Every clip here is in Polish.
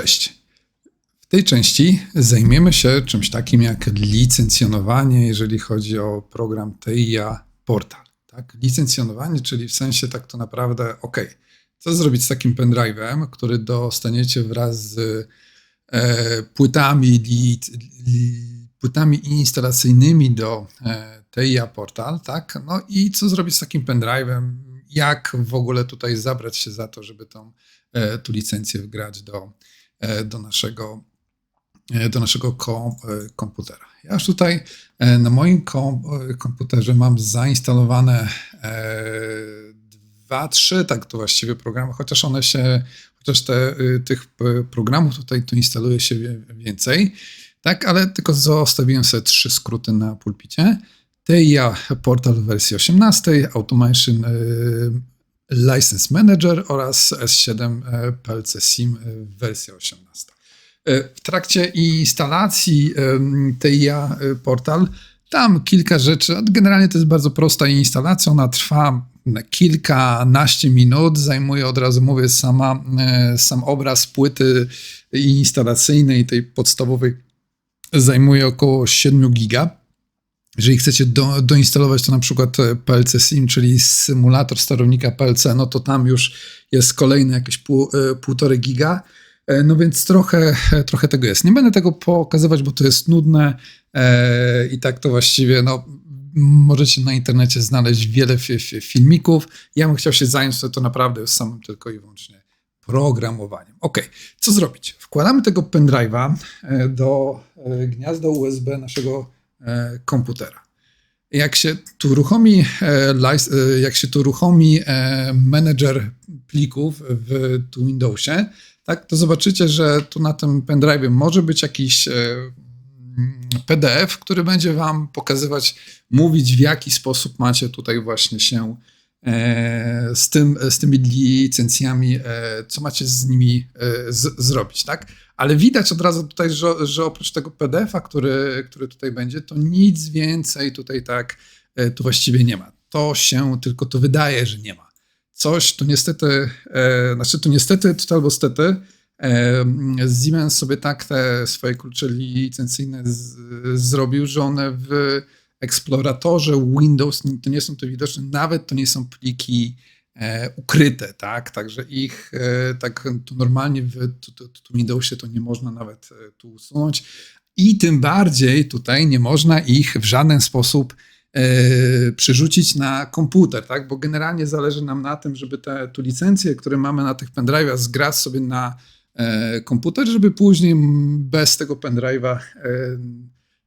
Cześć. W tej części zajmiemy się czymś takim jak licencjonowanie, jeżeli chodzi o program TIA Portal. Tak? Licencjonowanie, czyli w sensie tak to naprawdę, ok, co zrobić z takim pendrive'em, który dostaniecie wraz z e, płytami, li, li, płytami instalacyjnymi do e, TIA Portal, tak? No i co zrobić z takim pendrive'em, jak w ogóle tutaj zabrać się za to, żeby tą, e, tu licencję wgrać do, do naszego, e, do naszego kom, komputera. Ja już tutaj na moim kom, komputerze mam zainstalowane dwa, trzy tak to właściwie programy, chociaż one się, chociaż te, tych programów tutaj tu instaluje się więcej, tak, ale tylko zostawiłem sobie trzy skróty na pulpicie. TIA Portal wersji 18, Automation e, License Manager oraz S7 e, PLC SIM w wersji 18. E, w trakcie instalacji TIA Portal tam kilka rzeczy, generalnie to jest bardzo prosta instalacja, ona trwa kilkanaście minut, zajmuje od razu mówię sama, sam obraz płyty instalacyjnej, tej podstawowej zajmuje około 7 giga. Jeżeli chcecie do, doinstalować to na przykład e, PLC Sim, czyli symulator sterownika PLC, no to tam już jest kolejne jakieś e, półtorej giga. E, no więc trochę, trochę tego jest. Nie będę tego pokazywać, bo to jest nudne i tak to właściwie, no, możecie na internecie znaleźć wiele filmików. Ja bym chciał się zająć to, to naprawdę samym tylko i wyłącznie programowaniem. Ok, co zrobić? Wkładamy tego pendrive'a do gniazda USB naszego E, komputera. Jak się tu uruchomi, e, e, jak się tu uruchomi menedżer plików w tu Windowsie, tak, to zobaczycie, że tu na tym pendrive może być jakiś PDF, który będzie Wam pokazywać, mówić w jaki sposób macie tutaj właśnie się z, tym, z tymi licencjami, co macie z nimi z, zrobić, tak? Ale widać od razu tutaj, że, że oprócz tego PDF-a, który, który tutaj będzie, to nic więcej tutaj tak e, tu właściwie nie ma. To się tylko to wydaje, że nie ma. Coś tu niestety, e, znaczy tu niestety, to albo stety, e, Siemens sobie tak te swoje klucze licencyjne z, zrobił, że one w eksploratorze Windows to nie są to widoczne, nawet to nie są pliki ukryte, tak? Także ich e, tak tu normalnie tu, tu, tu Windowsie to nie można nawet e, tu usunąć. I tym bardziej tutaj nie można ich w żaden sposób e, przerzucić na komputer, tak? Bo generalnie zależy nam na tym, żeby te tu licencje, które mamy na tych pendrive'ach, zgrać sobie na e, komputer, żeby później bez tego pendrive'a e,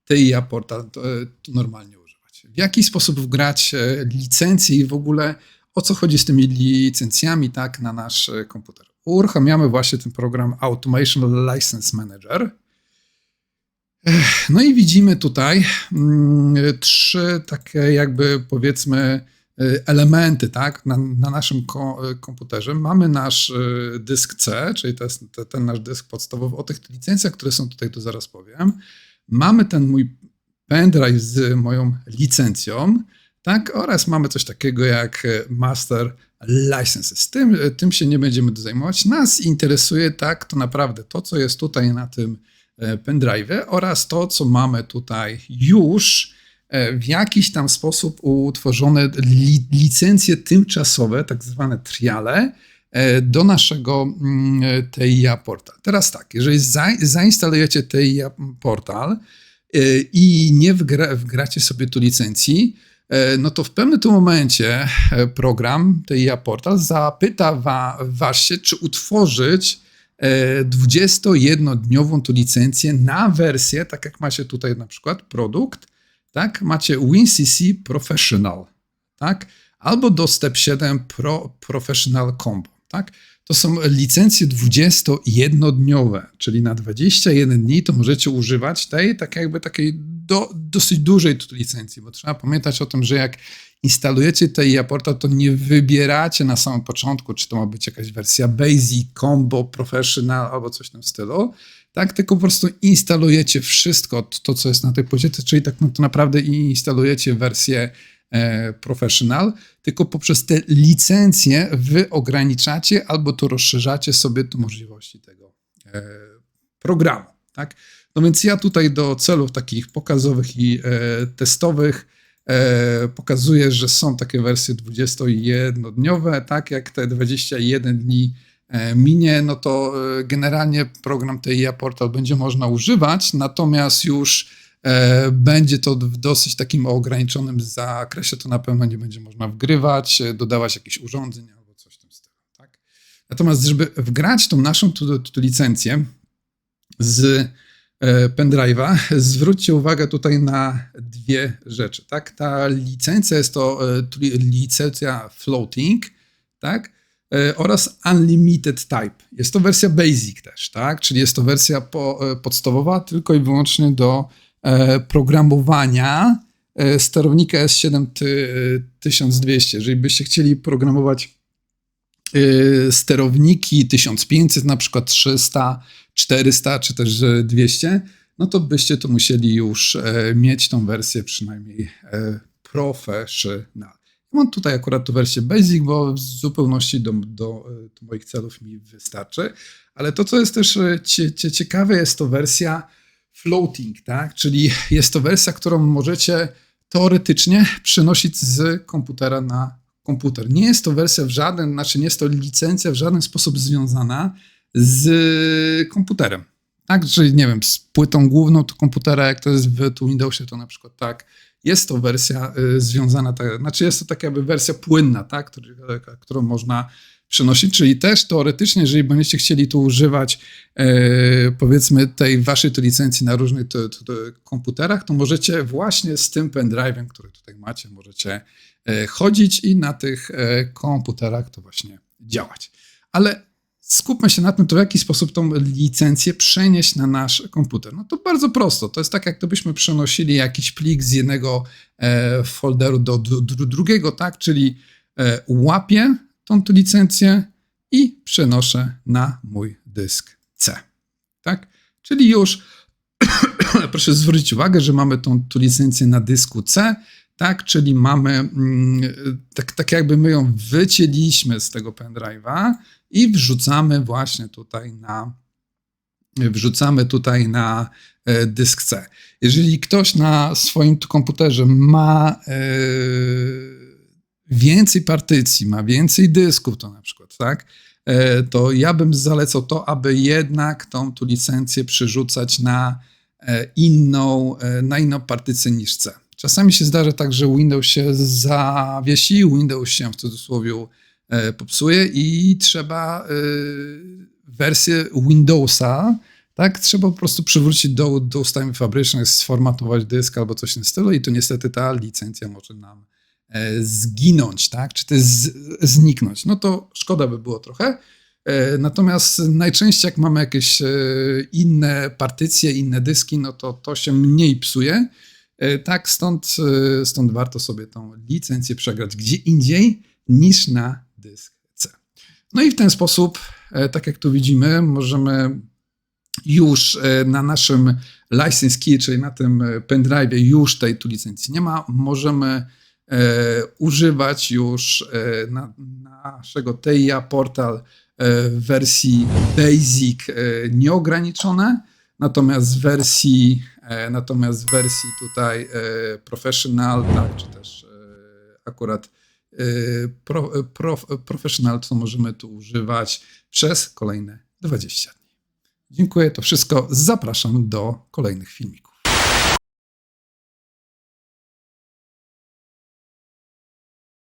TIA portal to, to normalnie używać. W jaki sposób wgrać licencje i w ogóle o co chodzi z tymi licencjami tak, na nasz e, komputer. Uruchamiamy właśnie ten program Automation License Manager. No i widzimy tutaj mm, trzy takie jakby powiedzmy e, elementy tak, na, na naszym e, komputerze. Mamy nasz dysk C, czyli to jest ten nasz dysk podstawowy. O tych licencjach, które są tutaj, to zaraz powiem. Mamy ten mój pendrive z moją licencją tak? Oraz mamy coś takiego jak e, Master Licenses. Tym, e, tym się nie będziemy zajmować. Nas interesuje tak to naprawdę to, co jest tutaj na tym e, pendrive oraz to, co mamy tutaj już w jakiś tam sposób utworzone li, licencje tymczasowe, tak zwane triale, do naszego mm, TIA Portal. Teraz tak, jeżeli za, zainstalujecie TIA Portal i nie wgra, wgracie sobie tu licencji, no to w pewnym tym momencie e, program TIA Portal zapyta wa, was się, czy utworzyć 21-dniową e, tu licencję na wersję, tak jak macie tutaj na przykład produkt, tak, macie WinCC Professional, tak, albo do Step 7 Pro Professional Combo, tak. To są licencje 21-dniowe, czyli na 21 dni to możecie używać tej tak jakby takiej do, dosyć dużej licencji, bo trzeba pamiętać o tym, że jak instalujecie tej Portal, to nie wybieracie na samym początku, czy to ma być jakaś wersja Basic, Combo, Professional albo coś w tym stylu, tak, tylko po prostu instalujecie wszystko, to co jest na tej płycie, czyli tak no, naprawdę instalujecie wersję e, Professional, tylko poprzez te licencje wy ograniczacie albo to rozszerzacie sobie tu możliwości tego e, programu. Tak? No więc ja tutaj do celów takich pokazowych i e, testowych e, pokazuję, że są takie wersje 21-dniowe, tak jak te 21 dni e, minie, no to e, generalnie program TIA Portal będzie można używać, natomiast już e, będzie to w dosyć takim ograniczonym zakresie, to na pewno nie będzie można wgrywać, e, dodawać jakichś urządzeń albo coś w tym stylu. Tak? Natomiast, żeby wgrać tą naszą tu, tu licencję z e, pendrive'a, zwróćcie uwagę tutaj na dwie rzeczy. Tak? Ta licencja jest to e, licencja floating, tak? E, oraz Unlimited Type. Jest to wersja Basic też, tak? Czyli jest to wersja po, e, podstawowa tylko i wyłącznie do e, programowania e, sterownika S7 ty- 1200. Jeżeli byście chcieli programować e, sterowniki 1500, na przykład 300, 400 czy też e, 200, no to byście to musieli już e, mieć tą wersję przynajmniej e, professional. Mam tutaj akurat tu wersję Basic, bo w zupełności do, do, do moich celów mi wystarczy. Ale to, co jest też e, cie, cie, ciekawe, jest to wersja floating, tak? Czyli jest to wersja, którą możecie teoretycznie przenosić z komputera na komputer. Nie jest to wersja w żaden, znaczy nie jest to licencja w żaden sposób związana z komputerem. Tak, czyli nie wiem, z płytą główną to komputera, jak to jest w tu Windowsie, to na przykład tak. Jest to wersja y, związana, tak, znaczy jest to taka jakby wersja płynna, tak, którą można przenosić, czyli też teoretycznie, jeżeli będziecie chcieli tu używać e, powiedzmy tej waszej tu licencji na różnych to, to, to komputerach, to możecie właśnie z tym pendrive'em, który tutaj macie, możecie e, chodzić i na tych e, komputerach to właśnie działać. Ale skupmy się na tym, to w jaki sposób tą licencję przenieść na nasz komputer. No to bardzo prosto. To jest tak, jak gdybyśmy przenosili jakiś plik z jednego e, folderu do dru- drugiego, tak? Czyli e, łapię tą tu licencję i przenoszę na mój dysk C. Tak? Czyli już proszę zwrócić uwagę, że mamy tą tu licencję na dysku C, tak? Czyli mamy mm, tak, tak jakby my ją wycięliśmy z tego pendrive'a i wrzucamy właśnie tutaj na wrzucamy tutaj na e, dysk C. Jeżeli ktoś na swoim komputerze ma e, więcej partycji, ma więcej dysków, to na przykład, tak? E, to ja bym zalecał to, aby jednak tą tu licencję przerzucać na e, inną, e, na inną partycję niż C. Czasami się zdarza tak, że Windows się zawiesi, Windows się w cudzysłowie popsuje i trzeba wersję Windowsa, tak, trzeba po prostu przywrócić do, do ustawień fabrycznych, sformatować dysk albo coś w tym stylu i to niestety ta licencja może nam zginąć, tak, czy też zniknąć. No to szkoda by było trochę. E, Natomiast najczęściej jak mamy jakieś e, inne partycje, inne dyski, no to to się mniej psuje. E, Tak, stąd, e, stąd warto sobie tą licencję przegrać gdzie indziej niż na dysk C. No i w ten sposób, e, tak jak tu widzimy, możemy już e, na naszym license key, czyli na tym e, pendrive już tej tu licencji nie ma, możemy e, używać już e, na, naszego TIA portal e, w wersji basic e, nieograniczone, natomiast w wersji, e, natomiast w wersji tutaj e, professional, tak, czy też e, akurat e, pro, e, prof, professional, to możemy tu używać przez kolejne 20 dni. Dziękuję, to wszystko. Zapraszam do kolejnych filmików.